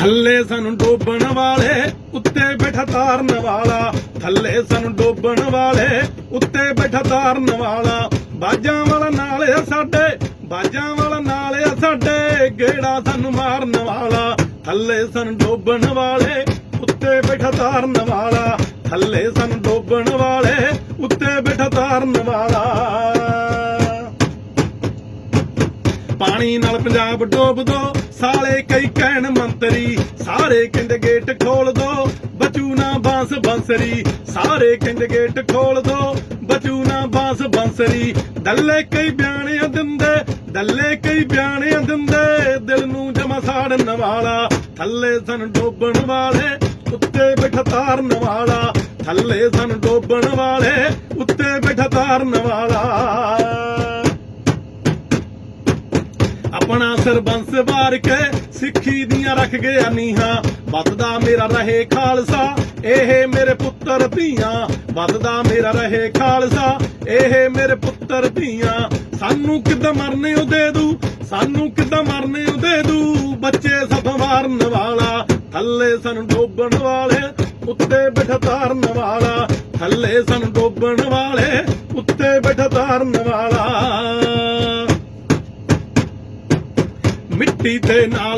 ਥੱਲੇ ਸਾਨੂੰ ਡੋਬਣ ਵਾਲੇ, ਉੱਤੇ ਬੈਠਾ ਤਾਰਨ ਵਾਲਾ। ਥੱਲੇ ਸਾਨੂੰ ਡੋਬਣ ਵਾਲੇ, ਉੱਤੇ ਬੈਠਾ ਤਾਰਨ ਵਾਲਾ। ਬਾਜਾਂ ਵਾਲਾ ਨਾਲ ਆ ਸਾਡੇ, ਬਾਜਾਂ ਵਾਲਾ ਨਾਲ ਆ ਸਾਡੇ, ਗੇੜਾ ਸਾਨੂੰ ਮਾਰਨ ਵਾਲਾ। ਥੱਲੇ ਸਾਨੂੰ ਡੋਬਣ ਵਾਲੇ, ਉੱਤੇ ਬੈਠਾ ਤਾਰਨ ਵਾਲਾ। ਥੱਲੇ ਸਾਨੂੰ ਡੋਬਣ ਵਾਲੇ, ਉੱਤੇ ਬੈਠਾ ਤਾਰਨ ਵਾਲਾ। ਪਾਣੀ ਨਾਲ ਪੰਜਾਬ ਡੋਬ ਦੋ, ਸਾਲੇ ਕਈ ਕਹਿਣ ਮੰਤਰੀ, ਸਾਰੇ ਕਹਿੰਦੇ ਗੇਟ ਖੋਲ ਦੋ, ਬਚੂ ਨਾ ਬਾਂਸ ਬੰਸਰੀ, ਸਾਰੇ ਕਹਿੰਦੇ ਗੇਟ ਖੋਲ ਦੋ, ਬਚੂ ਨਾ ਬਾਂਸ ਬੰਸਰੀ ਦੱਲੇ ਕਈ ਬਿਆਨੇ ਦਿੰਦੇ ਦੱਲੇ ਕਈ ਬਿਆਨੇ ਦਿੰਦੇ, ਦਿਲ ਨੂੰ ਜਮਾ ਸਾੜਨ ਵਾਲਾ ਥੱਲੇ ਸਨ ਡੋਬਣ ਵਾਲੇ, ਉੱਤੇ ਬੈਠਾ ਤਾਰਨ ਵਾਲਾ ਥੱਲੇ ਸਨ ਡੋਬਣ ਵਾਲੇ, ਉੱਤੇ ਬੈਠਾ ਤਾਰਨ ਵਾਲਾ ਆਪਣਾ ਸਰਬੰਸ ਵਾਰ ਕੇ ਸਿੱਖੀ ਦੀਆਂ ਰੱਖ ਗਿਆ ਨੀਹਾਂ। ਵੱਧਦਾ ਮੇਰਾ ਰਹੇ ਖਾਲਸਾ, ਇਹ ਮੇਰੇ ਪੁੱਤਰ ਧੀਆਂ। ਵੱਧਦਾ ਮੇਰਾ ਰਹੇ ਖਾਲਸਾ, ਇਹ ਮੇਰੇ ਪੁੱਤਰ ਧੀਆਂ। ਸਾਨੂੰ ਕਿੱਦਾਂ ਮਰਨੇ ਉਹ ਦੇ ਦੂ, ਸਾਨੂੰ ਕਿੱਦਾਂ ਮਰਨੇ ਉਹ ਦੇ ਦੂ। ਬੱਚੇ ਸਭ ਮਾਰਨ ਵਾਲਾ, ਥੱਲੇ ਸਾਨੂੰ ਡੋਬਣ ਵਾਲੇ, ਉੱਤੇ ਬੈਠਾ ਤਾਰਨ ਵਾਲਾ। ਥੱਲੇ ਸਾਨੂੰ ਡੋਬਣ ਵਾਲੇ, ਉੱਤੇ ਬੈਠਾ ਤਾਰਨ ਵਾਲਾ। repeating all